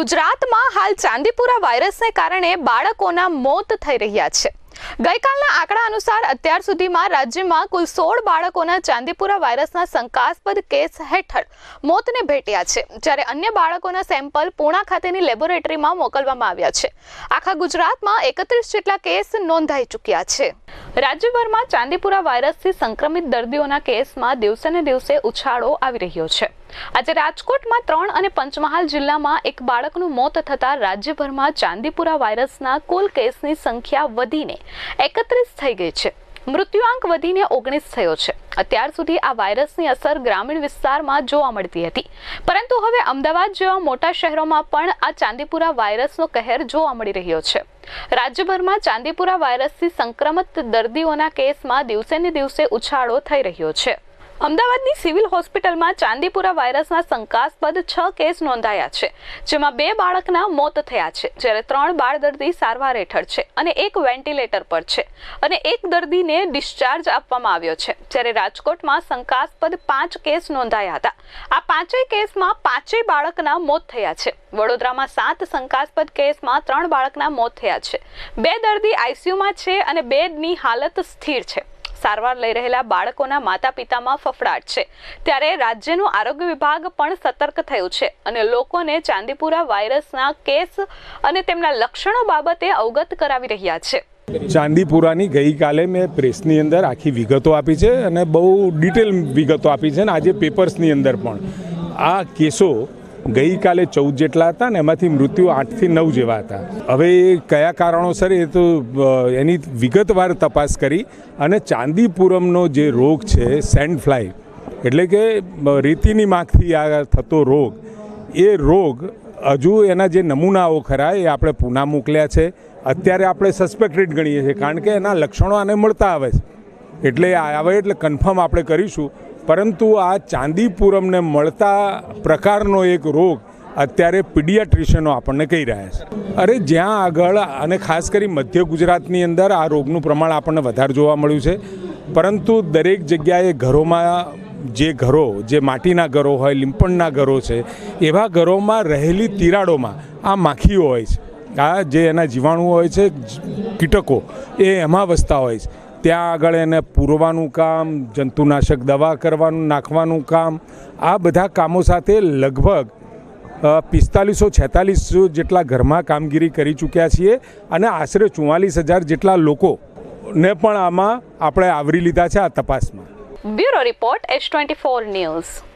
ગુજરાતમાં હાલ ચાંદીપુરા વાયરસને કારણે બાળકોના મોત થઈ રહ્યા છે. ગઈકાલના આંકડા અનુસાર અત્યાર સુધીમાં રાજ્યમાં કુલ સોળ બાળકોના ચાંદીપુરા વાયરસના શંકાસ્પદ કેસ હેઠળ મોતને ભેટ્યા છે, જ્યારે અન્ય બાળકોના સેમ્પલ પૂણા ખાતેની લેબોરેટરીમાં મોકલવામાં આવ્યા છે. આખા ગુજરાતમાં એકત્રીસ જેટલા કેસ નોંધાઈ ચૂક્યા છે. રાજ્યભરમાં ચાંદીપુરા વાયરસથી સંક્રમિત દર્દીઓના કેસમાં દિવસે ને દિવસે ઉછાળો આવી રહ્યો છે. આજે રાજકોટમાં ત્રણ અને પંચમહાલ જિલ્લામાં એક બાળકનું મોત થતાં રાજ્યભરમાં ચાંદીપુરા વાયરસના કુલ કેસની સંખ્યા વધીને એકત્રીસ થઈ ગઈ છે. મૃત્યુઆંક વધીને ઓગણીસ થયો છે. અત્યાર સુધી આ વાયરસની અસર ગ્રામીણ વિસ્તારમાં જોવા મળતી હતી. પરંતુ હવે અમદાવાદ જેવા મોટા શહેરોમાં પણ આ ચાંદીપુરા વાયરસનો કહેર જોવા મળી રહ્યો છે. રાજ્યભરમાં ચાંદીપુરા વાયરસથી સંક્રમિત દર્દીઓના કેસમાં દિવસે ને દિવસે ઉછાળો થઈ રહ્યો છે. અમદાવાદની સિવિલ હોસ્પિટલમાં ચાંદીપુરા વાયરસના શંકાસ્પદ છ કેસ નોંધાયા છે, જેમાં બે બાળકના મોત થયા છે, જ્યારે ત્રણ બાળ દર્દી સારવાર હેઠળ છે અને એક વેન્ટિલેટર પર છે અને એક દર્દીને ડિસ્ચાર્જ આપવામાં આવ્યો છે, જ્યારે રાજકોટમાં શંકાસ્પદ પાંચ કેસ નોંધાયા હતા. આ પાંચેય કેસમાં પાંચેય બાળકના મોત થયા છે. વડોદરામાં સાત શંકાસ્પદ કેસમાં ત્રણ બાળકના મોત થયા છે. બે દર્દી આઈસીયુમાં છે અને બેની હાલત સ્થિર છે. સારવાર લઈ રહેલા બાળકોના માતા પિતામાં ફફડાટ છે. ત્યારે રાજ્યનું આરોગ્ય વિભાગ પણ સતર્ક થયું છે અને લોકોને ચાંદીપુરા વાયરસના કેસ અને તેમના લક્ષણો બાબતે અવગત કરાવી રહ્યા છે. ચાંદીપુરાની ગઈકાલે મેં પ્રેસની અંદર આખી વિગતો આપી છે અને બહુ ડિટેલ વિગતો આપી છે અને આજે પેપર્સની અંદર પણ. આ કેસો ગઈકાલે ચૌદ જેટલા હતા ને એમાંથી મૃત્યુ આઠથી નવ જેવા હતા. હવે એ કયા કારણોસર એ તો એની વિગતવાર તપાસ કરી અને ચાંદીપુરમનો જે રોગ છે સેન્ડ ફ્લાય એટલે કે રેતીની માખથી આ થતો રોગ, એ રોગ હજુ એના જે નમૂનાઓ ખરા એ આપણે પૂના મોકલ્યા છે. અત્યારે આપણે સસ્પેક્ટેડ ગણીએ છીએ, કારણ કે એના લક્ષણો આને મળતા આવે છે. એટલે આવે એટલે કન્ફર્મ આપણે કરીશું. પરંતુ આ ચાંદીપુરમને મળતા પ્રકારનો એક રોગ અત્યારે પીડિયાટ્રિશિયનો આપણને કહી રહ્યા છે. અરે જ્યાં આગળ અને ખાસ કરી મધ્ય ગુજરાતની અંદર આ રોગનું પ્રમાણ આપણને વધારે જોવા મળ્યું છે. પરંતુ દરેક જગ્યાએ ઘરોમાં જે ઘરો, જે માટીના ઘરો હોય, લીંપણના ઘરો છે, એવા ઘરોમાં રહેલી તિરાડોમાં આ માખીઓ હોય છે. આ જે એના જીવાણુઓ હોય છે કીટકો, એ એમાં વસતા હોય છે. ત્યાં આગળ એને પૂરવાનું કામ, જંતુનાશક દવા કરવાનું, નાખવાનું કામ, આ બધા કામો સાથે લગભગ પિસ્તાલીસો છેતાલીસ જેટલા ઘરમાં કામગીરી કરી ચૂક્યા છીએ અને આશરે ચુમ્માલીસ હજાર જેટલા લોકોને પણ આમાં આપણે આવરી લીધા છે આ તપાસમાં. Bureau report H twenty four news.